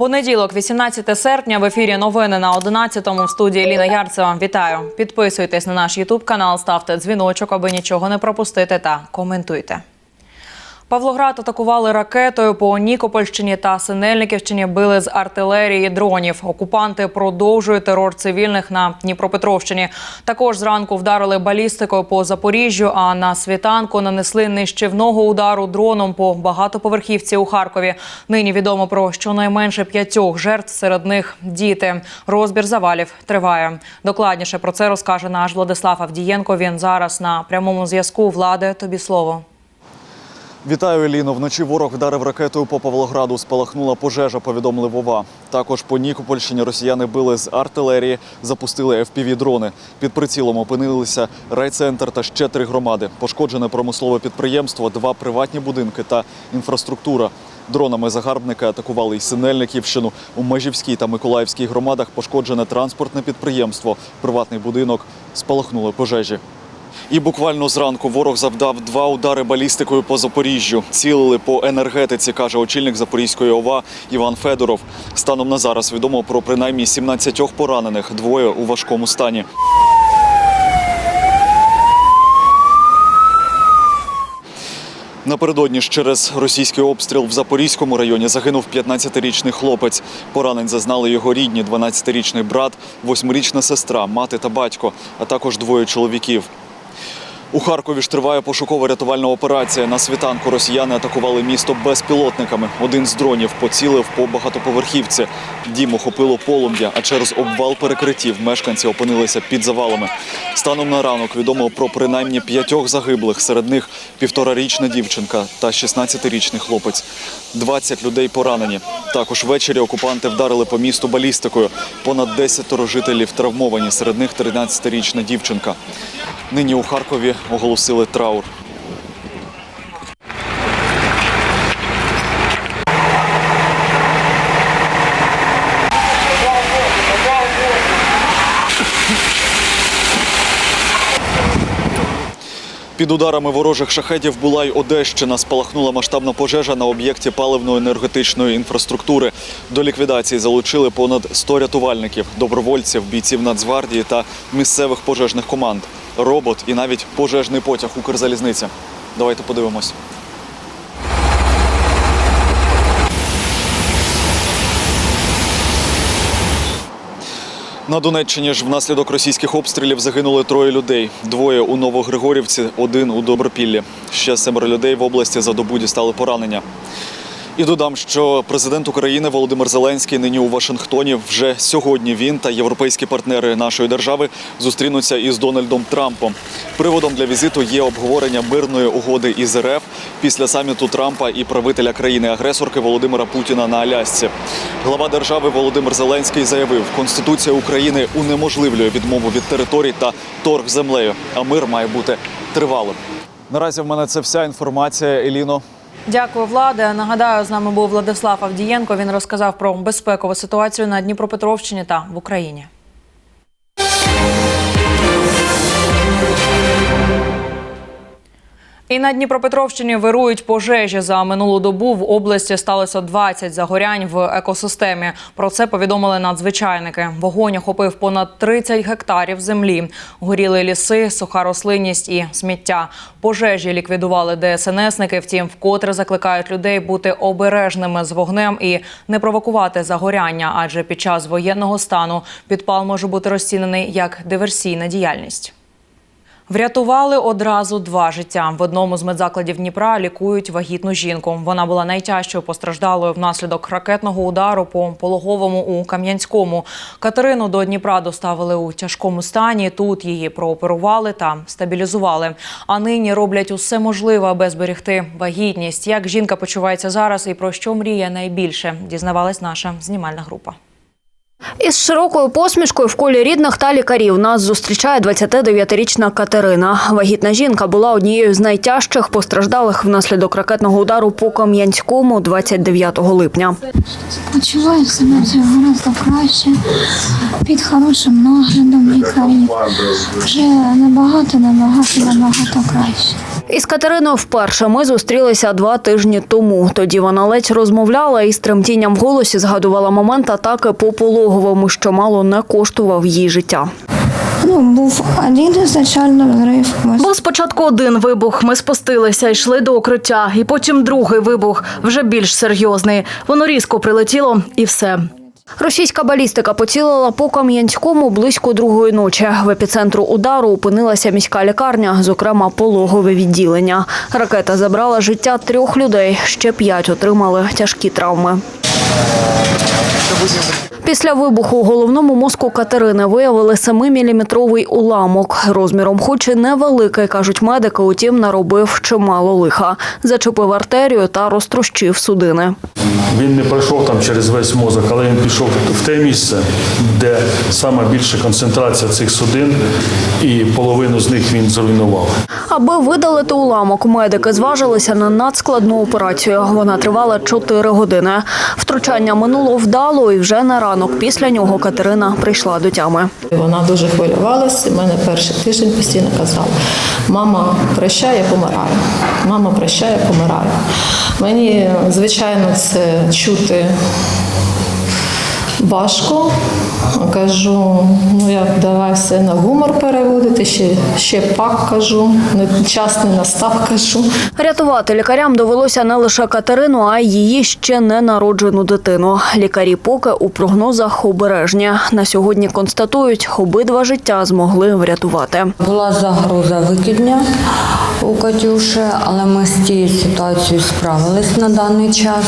Понеділок, 18 серпня, в ефірі новини на 11-му в студії Ліна Ярцева. Вітаю! Підписуйтесь на наш Ютуб канал, ставте дзвіночок, аби нічого не пропустити, та коментуйте. Павлоград атакували ракетою по Нікопольщині та Синельниківщині. Били з артилерії дронів. Окупанти продовжують терор цивільних на Дніпропетровщині. Також зранку вдарили балістикою по Запоріжжю. А на світанку нанесли нищівного удару дроном по багатоповерхівці у Харкові. Нині відомо про щонайменше п'ятьох жертв. Серед них діти. Розбір завалів триває. Докладніше про це розкаже наш Владислав Авдієнко. Він зараз на прямому зв'язку. Влади, тобі слово. Вітаю, Еліно. Вночі ворог вдарив ракетою по Павлограду. Спалахнула пожежа, повідомили Вова. Також по Нікопольщині росіяни били з артилерії, запустили FPV-дрони. Під прицілом опинилися райцентр та ще три громади. Пошкоджене промислове підприємство, два приватні будинки та інфраструктура. Дронами загарбники атакували й Синельниківщину. У Межівській та Миколаївській громадах пошкоджене транспортне підприємство, приватний будинок. Спалахнули пожежі. І буквально зранку ворог завдав два удари балістикою по Запоріжжю. Цілили по енергетиці, каже очільник Запорізької ОВА Іван Федоров. Станом на зараз відомо про принаймні 17 поранених, двоє у важкому стані. Напередодні ж через російський обстріл в Запорізькому районі загинув 15-річний хлопець. Поранень зазнали його рідні, 12-річний брат, 8-річна сестра, мати та батько, а також двоє чоловіків. У Харкові ж триває пошуково-рятувальна операція. На світанку росіяни атакували місто безпілотниками. Один з дронів поцілив по багатоповерхівці. Дім охопило полум'я, а через обвал перекриттів мешканці опинилися під завалами. Станом на ранок відомо про принаймні п'ятьох загиблих. Серед них півторарічна дівчинка та 16-річний хлопець. 20 людей поранені. Також ввечері окупанти вдарили по місту балістикою. Понад 10 жителів травмовані. Серед них 13-річна дівчинка. Нині у Харкові оголосили траур. Під ударами ворожих шахедів була й Одещина. Спалахнула масштабна пожежа на об'єкті паливно-енергетичної інфраструктури. До ліквідації залучили понад 100 рятувальників, добровольців, бійців Нацгвардії та місцевих пожежних команд. Робот і навіть пожежний потяг Укрзалізниця. Давайте подивимось. На Донеччині ж внаслідок російських обстрілів загинули троє людей. Двоє у Новогригорівці, один у Добропіллі. Ще семеро людей в області за добу дістали поранення. І додам, що президент України Володимир Зеленський нині у Вашингтоні. Вже сьогодні він та європейські партнери нашої держави зустрінуться із Дональдом Трампом. Приводом для візиту є обговорення мирної угоди із РФ після саміту Трампа і правителя країни-агресорки Володимира Путіна на Алясці. Глава держави Володимир Зеленський заявив, Конституція України унеможливлює відмову від територій та торг землею, а мир має бути тривалим. Наразі в мене це вся інформація. Еліно. Дякую, влади. Нагадаю, з нами був Владислав Авдієнко. Він розказав про безпекову ситуацію на Дніпропетровщині та в Україні. І на Дніпропетровщині вирують пожежі. За минулу добу в області сталося 20 загорянь в екосистемі. Про це повідомили надзвичайники. Вогонь охопив понад 30 гектарів землі. Горіли ліси, суха рослинність і сміття. Пожежі ліквідували ДСНСники. Втім, вкотре закликають людей бути обережними з вогнем і не провокувати загоряння, адже під час воєнного стану підпал може бути розцінений як диверсійна діяльність. Врятували одразу два життя. В одному з медзакладів Дніпра лікують вагітну жінку. Вона була найтяжчою постраждалою внаслідок ракетного удару по пологовому у Кам'янському. Катерину до Дніпра доставили у тяжкому стані. Тут її прооперували та стабілізували. А нині роблять усе можливе, аби зберегти вагітність. Як жінка почувається зараз і про що мріє найбільше, дізнавалась наша знімальна група. Із широкою посмішкою в колі рідних та лікарів нас зустрічає 29-річна Катерина. Вагітна жінка була однією з найтяжчих постраждалих внаслідок ракетного удару по Кам'янському 29 липня. Почуваю себе вже гораздо краще, під хорошим наглядом лікарів. Вже набагато, набагато, набагато краще. Із Катериною вперше ми зустрілися два тижні тому. Тоді вона ледь розмовляла і з тремтінням в голосі згадувала момент атаки по пологовому, що мало не коштував їй життя. Ну, був один ізначально взрив. Був спочатку один вибух. Ми спустилися, йшли до укриття, і потім другий вибух, вже більш серйозний. Воно різко прилетіло, і все. Російська балістика поцілила по Кам'янському близько другої ночі. В епіцентру удару опинилася міська лікарня, зокрема пологове відділення. Ракета забрала життя трьох людей. Ще п'ять отримали тяжкі травми. Після вибуху у головному мозку Катерини виявили 7-міліметровий уламок. Розміром хоч і невеликий, кажуть медики, утім наробив чимало лиха. Зачепив артерію та розтрощив судини. Він не пройшов там через весь мозок, але він пішов в те місце, де саме більша концентрація цих судин, і половину з них він зруйнував. Аби видалити уламок, медики зважилися на надскладну операцію. Вона тривала 4 години. Втручання минуло вдало, і вже на ранок після нього Катерина прийшла до тями. Вона дуже хвилювалася. Мене перший тиждень постійно казала: мама прощає, я помираю. Мама прощає, я помираю. Мені, звичайно, це чути важко. Кажу, ну я давай все на гумор переводити, ще, ще пак кажу, не- час не настав, кажу. Рятувати лікарям довелося не лише Катерину, а й її ще не народжену дитину. Лікарі поки у прогнозах обережні. На сьогодні констатують, обидва життя змогли врятувати. Була загроза викидня у Катюші, але ми з цією ситуацією справились на даний час.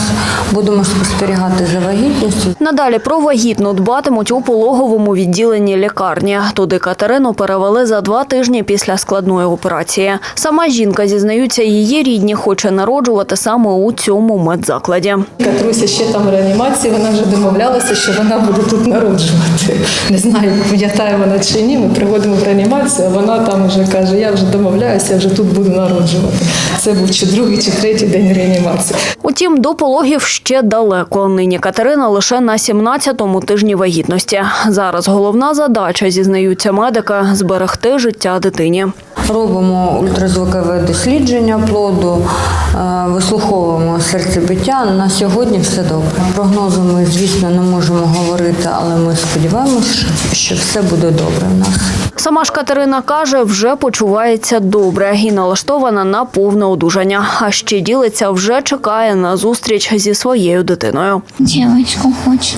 Будемо спостерігати за вагітністю. Надалі про вагітну дбатимуть у пологовому відділенні лікарні. Туди Катерину перевели за два тижні після складної операції. Сама жінка зізнаються, її рідні хоче народжувати саме у цьому медзакладі. Катруся ще там в реанімації, вона вже домовлялася, що вона буде тут народжувати. Не знаю, пам'ятає вона чи ні. Ми приводимо в реанімацію, а вона там вже каже: я вже домовляюся, я вже тут буду народжувати. Це був чи другий, чи третій день реанімації. Утім, до пологів ще далеко. Нині Катерина лише на 17-му тижні вагітності. Зараз головна задача, зізнаються медики, зберегти життя дитині. Робимо ультразвукове дослідження плоду, е, вислуховуємо серцебиття. На сьогодні все добре. Прогнозу ми, звісно, не можемо говорити, але ми сподіваємося, що все буде добре в нас. Сама ж Катерина каже, вже почувається добре і налаштована на повне одужання. А ще ділиться, вже чекає на зустріч зі своєю дитиною. Дівчинку хочу,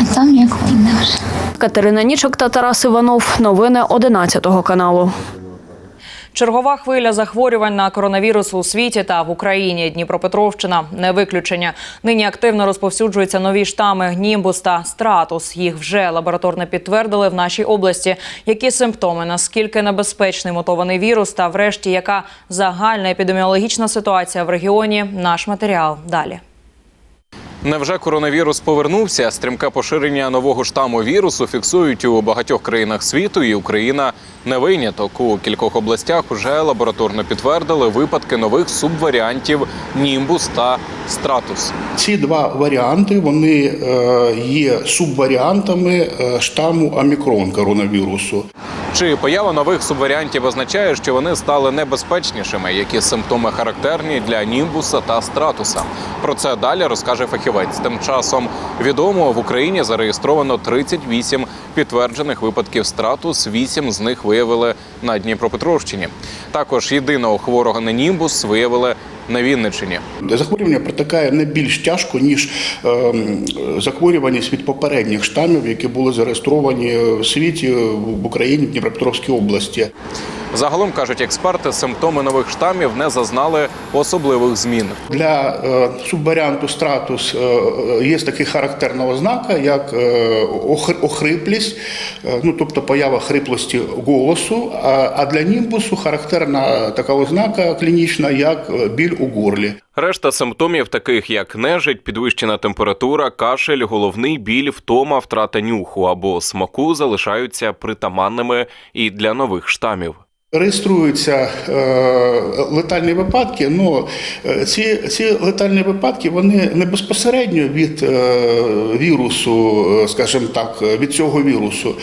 а там як вийде вже. Катерина Нічок та Тарас Іванов. Новини 11 каналу. Чергова хвиля захворювань на коронавірус у світі та в Україні. Дніпропетровщина не виключення. Нині активно розповсюджуються нові штами Німбус та Стратус. Їх вже лабораторно підтвердили в нашій області. Які симптоми, наскільки небезпечний мутований вірус, та врешті яка загальна епідеміологічна ситуація в регіоні? Наш матеріал далі. Невже коронавірус повернувся? Стрімке поширення нового штаму вірусу фіксують у багатьох країнах світу, і Україна не виняток. У кількох областях уже лабораторно підтвердили випадки нових субваріантів Німбус та Стратус. Ці два варіанти вони е, є субваріантами е, штаму омікрон коронавірусу. Чи поява нових субваріантів означає, що вони стали небезпечнішими? Які симптоми характерні для німбуса та стратуса? Про це далі розкаже фахівець. Тим часом відомо в Україні зареєстровано 38 підтверджених випадків стратус. 8 з них виявили на Дніпропетровщині. Також єдиного хворого на німбус виявили на Вінниччині. Захворювання протикає не більш тяжко, ніж е, захворюваність від попередніх штамів, які були зареєстровані в світі в Україні, в Дніпропетровській області. Загалом кажуть експерти, симптоми нових штамів не зазнали особливих змін. Для е, субваріанту стратус е, є така характерна ознака, як е, охриплість, е, ну тобто поява хриплості голосу. А, для німбусу характерна така ознака клінічна, як е, біль у горлі. Решта симптомів, таких як нежить, підвищена температура, кашель, головний біль, втома, втрата нюху або смаку, залишаються притаманними і для нових штамів. Реєструються е, летальні випадки. Ну е, ці, ці летальні випадки вони не безпосередньо від е, вірусу, е, скажімо так, від цього вірусу.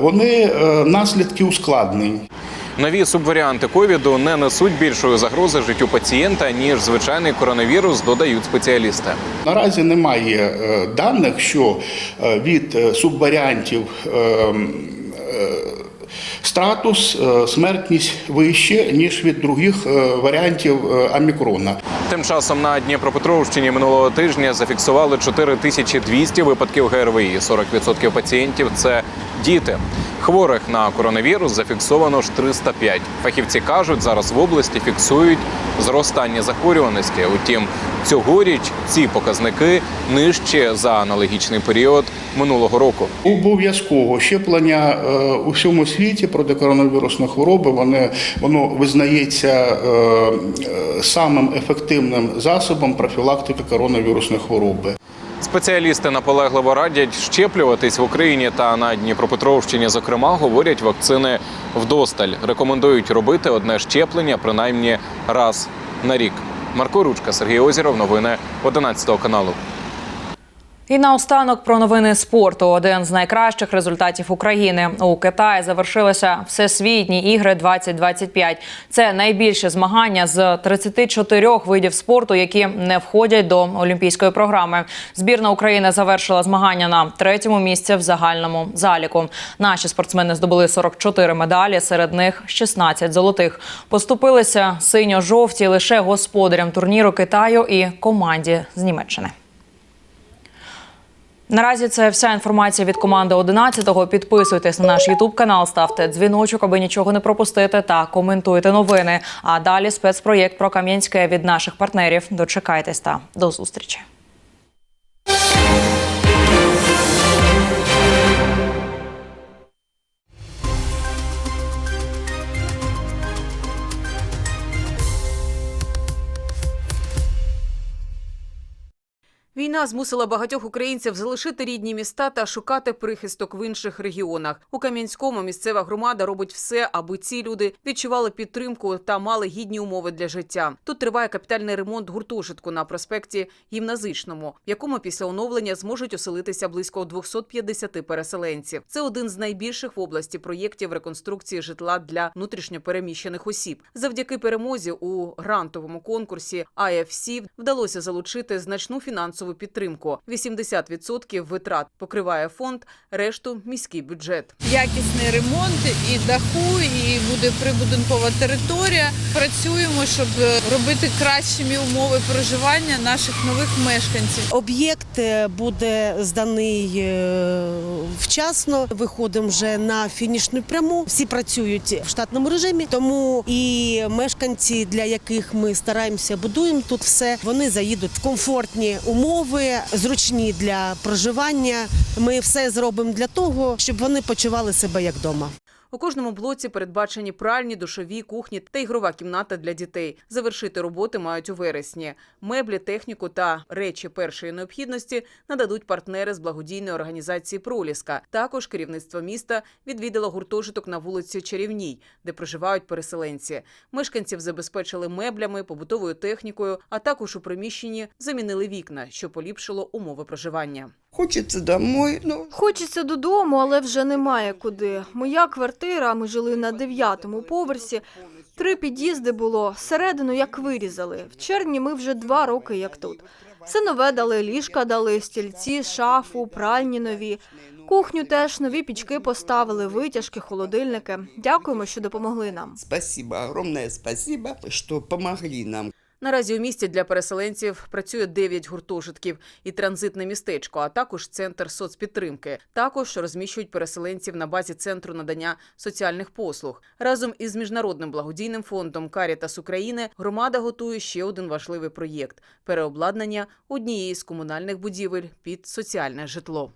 Вони е, наслідки ускладнень. Нові субваріанти ковіду не несуть більшої загрози життю пацієнта ніж звичайний коронавірус, додають спеціалісти. Наразі немає даних, що від субваріантів е, е, смертність вище, ніж від других е, варіантів е, омікрона. Тим часом на Дніпропетровщині минулого тижня зафіксували 4200 випадків ГРВІ. 40% пацієнтів це діти. Хворих на коронавірус зафіксовано ж 305. Фахівці кажуть, зараз в області фіксують зростання захворюваності. Утім, цьогоріч ці показники нижчі за аналогічний період минулого року. Обов'язково щеплення у всьому світі проти коронавірусної хвороби вони, воно визнається е, е, самим ефективним засобом профілактики коронавірусної хвороби. Спеціалісти наполегливо радять щеплюватись в Україні та на Дніпропетровщині. Зокрема, говорять, вакцини вдосталь. Рекомендують робити одне щеплення принаймні раз на рік. Марко Ручка, Сергій Озіров. Новини 11 каналу. І наостанок про новини спорту. Один з найкращих результатів України у Китаї завершилися всесвітні ігри 2025. Це найбільше змагання з 34 видів спорту, які не входять до олімпійської програми. Збірна України завершила змагання на третьому місці в загальному заліку. Наші спортсмени здобули 44 медалі, серед них 16 золотих. Поступилися синьо-жовті лише господарям турніру Китаю і команді з Німеччини. Наразі це вся інформація від команди 11-го. Підписуйтесь на наш Ютуб канал, ставте дзвіночок, аби нічого не пропустити, та коментуйте новини. А далі спецпроєкт про Кам'янське від наших партнерів. Дочекайтесь та до зустрічі. Війна змусила багатьох українців залишити рідні міста та шукати прихисток в інших регіонах. У Кам'янському місцева громада робить все, аби ці люди відчували підтримку та мали гідні умови для життя. Тут триває капітальний ремонт гуртожитку на проспекті Гімназичному, в якому після оновлення зможуть оселитися близько 250 переселенців. Це один з найбільших в області проєктів реконструкції житла для внутрішньопереміщених осіб. Завдяки перемозі у грантовому конкурсі IFC вдалося залучити значну фінансову підтримку. 80% витрат покриває фонд, решту міський бюджет. якісний ремонт і даху, і буде прибудинкова територія. Працюємо, щоб е, робити кращими умови проживання наших нових мешканців. Об'єкт е, буде зданий е, вчасно. Виходимо вже на фінішну пряму. Всі працюють в штатному режимі, тому і мешканці, для яких ми стараємося будуємо тут все, вони заїдуть в комфортні умови, зручні для проживання. Ми все зробимо для того, щоб вони почували себе як вдома. У кожному блоці передбачені пральні, душові, кухні та ігрова кімната для дітей. Завершити роботи мають у вересні. Меблі, техніку та речі першої необхідності нададуть партнери з благодійної організації Проліска. Також керівництво міста відвідало гуртожиток на вулиці Чарівній, де проживають переселенці. Мешканців забезпечили меблями, побутовою технікою, а також у приміщенні замінили вікна, що поліпшило умови проживання. Хочеться домой. Ну. Хочеться додому, але вже немає куди. Моя квартира, ми жили на дев'ятому поверсі. Три під'їзди було, середину як вирізали. В червні ми вже два роки як тут. Все нове дали, ліжка дали, стільці, шафу, пральні нові. Кухню теж нові пічки поставили, витяжки, холодильники. Дякуємо, що допомогли нам. Спасибо, огромное спасибо, что помогли нам. Наразі у місті для переселенців працює 9 гуртожитків і транзитне містечко, а також центр соцпідтримки. Також розміщують переселенців на базі центру надання соціальних послуг. Разом із міжнародним благодійним фондом Карітас України громада готує ще один важливий проєкт переобладнання однієї з комунальних будівель під соціальне житло.